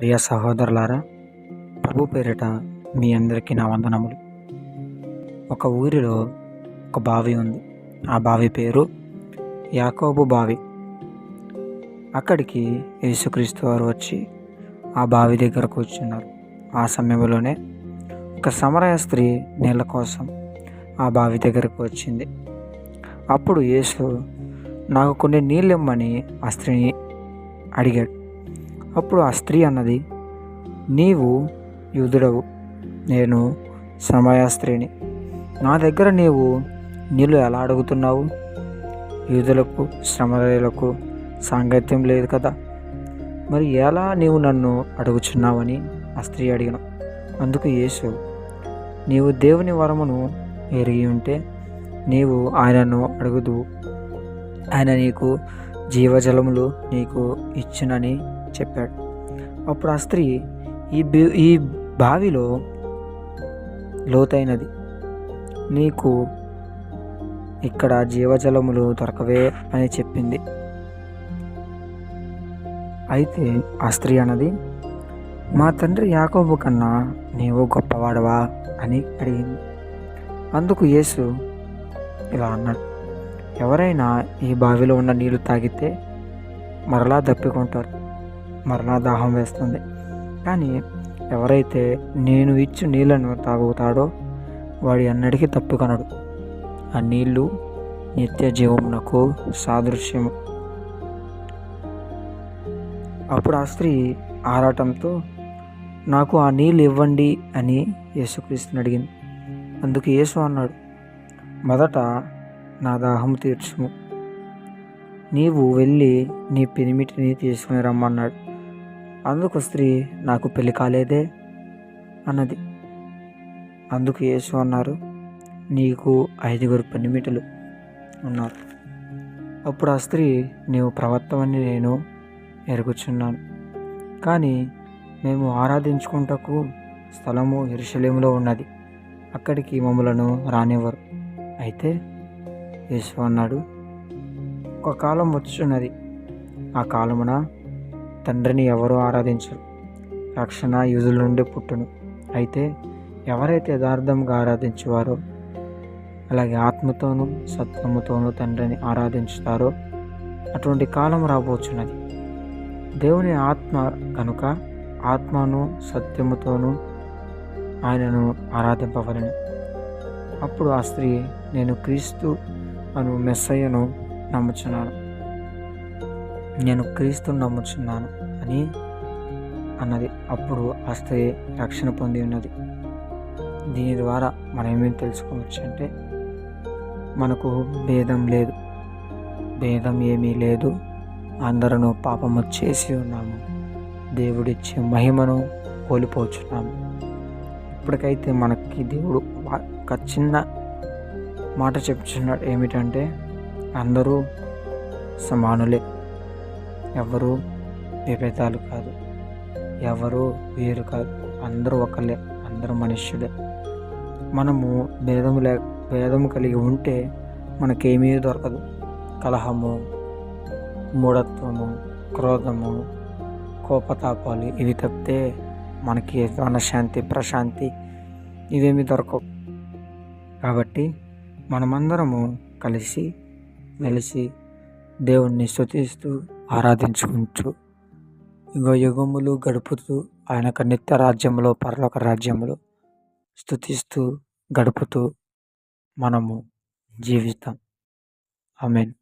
ప్రియ సహోదరులారా ప్రభు పేరిట మీ అందరికీ నా వందనములు. ఒక ఊరిలో ఒక బావి ఉంది. ఆ బావి పేరు యాకోబు బావి. అక్కడికి యేసుక్రీస్తు వారు వచ్చి ఆ బావి దగ్గర కూర్చున్నారు. ఆ సమయంలోనే ఒక సమరయ స్త్రీ నీళ్ళ కోసం ఆ బావి దగ్గరకు వచ్చింది. అప్పుడు యేసు నాకు కొన్ని నీళ్ళు ఇమ్మని ఆ స్త్రీని అడిగాడు. అప్పుడు ఆ స్త్రీ అన్నది నీవు యూదుడవు నేను సమయాస్త్రీని. నా దగ్గర నీవు నీళ్ళు ఎలా అడుగుతున్నావు? యూదులకు శ్రమలకు సాంగత్యం లేదు కదా. మరి ఎలా నీవు నన్ను అడుగుచున్నావని ఆ స్త్రీ అడిగిన. అందుకు యేసు నీవు దేవుని వరమును ఎరిగి ఉంటే నీవు ఆయనను అడుగుదు ఆయన నీకు జీవజలములు నీకు ఇచ్చునని చెప్పాడు. అప్పుడు ఆ స్త్రీ ఈ ఈ బావిలో లోతైనది. నీకు ఇక్కడ జీవజలములు దొరకవే అని చెప్పింది. అయితే ఆ స్త్రీ అన్నది మా తండ్రి యాకోబు కన్నా నీవు గొప్పవాడవా? అని అడిగింది. అందుకు యేసు ఇలా అన్నాడు ఎవరైనా ఈ బావిలో ఉన్న నీళ్ళు తాగితే మరలా దప్పికొంటారు. మరలా దాహం వేస్తుంది. కానీ ఎవరైతే నేను ఇచ్చు నీళ్ళను తాగుతాడో వాడి అన్నడికి తప్పుకొనడు. ఆ నీళ్ళు నిత్య జీవమునకు సాదృశ్యము. అప్పుడు ఆ స్త్రీ ఆరాటంతో నాకు ఆ నీళ్ళు ఇవ్వండి అని యేసుక్రీస్తుని అడిగింది. అందుకు యేసు అన్నాడు మొదట నా దాహం తీర్చుము. నీవు వెళ్ళి నీ పెనిమిటిని తీసుకుని రమ్మన్నాడు. అందుకు స్త్రీ నాకు పెళ్ళి కాలేదే అన్నది. అందుకు యేసు అన్నారు నీకు ఐదుగురు పనిమిటలు ఉన్నారు. అప్పుడు ఆ స్త్రీ నీవు ప్రవర్తమని నేను ఎరుగుచున్నాను. కానీ మేము ఆరాధించుకుంటకు స్థలము ఇరుషలేములో ఉన్నది. అక్కడికి మమ్మలను రానివ్వరు. అయితే యేసు అన్నాడు ఒక కాలం వచ్చున్నది. ఆ కాలమున తండ్రిని ఎవరూ ఆరాధించరు. రక్షణ యూజుల నుండి పుట్టును. అయితే ఎవరైతే యథార్థంగా ఆరాధించేవారో అలాగే ఆత్మతోనూ సత్యముతోనూ తండ్రిని ఆరాధించుతారో అటువంటి కాలం రాబోచున్నది. దేవుని ఆత్మ కనుక ఆత్మను సత్యముతోనూ ఆయనను ఆరాధింపవలను. అప్పుడు ఆ స్త్రీ నేను క్రీస్తు అను మెస్సయ్యను నమ్ముచున్నాను. నేను క్రీస్తు నమ్ముచున్నాను అని అన్నది. అప్పుడు ఆ స్త్రీ రక్షణ పొంది ఉన్నది. దీని ద్వారా మనం ఏమేమి తెలుసుకోవచ్చు అంటే మనకు భేదం లేదు. భేదం ఏమీ లేదు. అందరూ పాపము చేసి ఉన్నాము. దేవుడిచ్చే మహిమను కోల్పోచున్నాము. ఇప్పటికైతే మనకి దేవుడు ఒక చిన్న మాట చెప్తున్నాడు ఏమిటంటే అందరూ సమానులే. ఎవరు విభేదాలు కాదు. ఎవరు వేరు కాదు. అందరూ ఒకలే అందరూ మనుష్యులే. మనము భేదము లే భేదము కలిగి ఉంటే మనకేమీ దొరకదు. కలహము మూఢత్వము క్రోధము కోపతాపాలు ఇవి తప్పితే మనకి మనశ్శాంతి ప్రశాంతి ఇవేమి దొరకవు. కాబట్టి మనమందరము కలిసి మెలిసి దేవుణ్ణి స్థుతిస్తూ ఆరాధించుకుంటూ యుగ యుగములు గడుపుతూ ఆయన నిత్య రాజ్యంలో పరలోక రాజ్యంలో స్థుతిస్తూ గడుపుతూ మనము జీవితం మీన్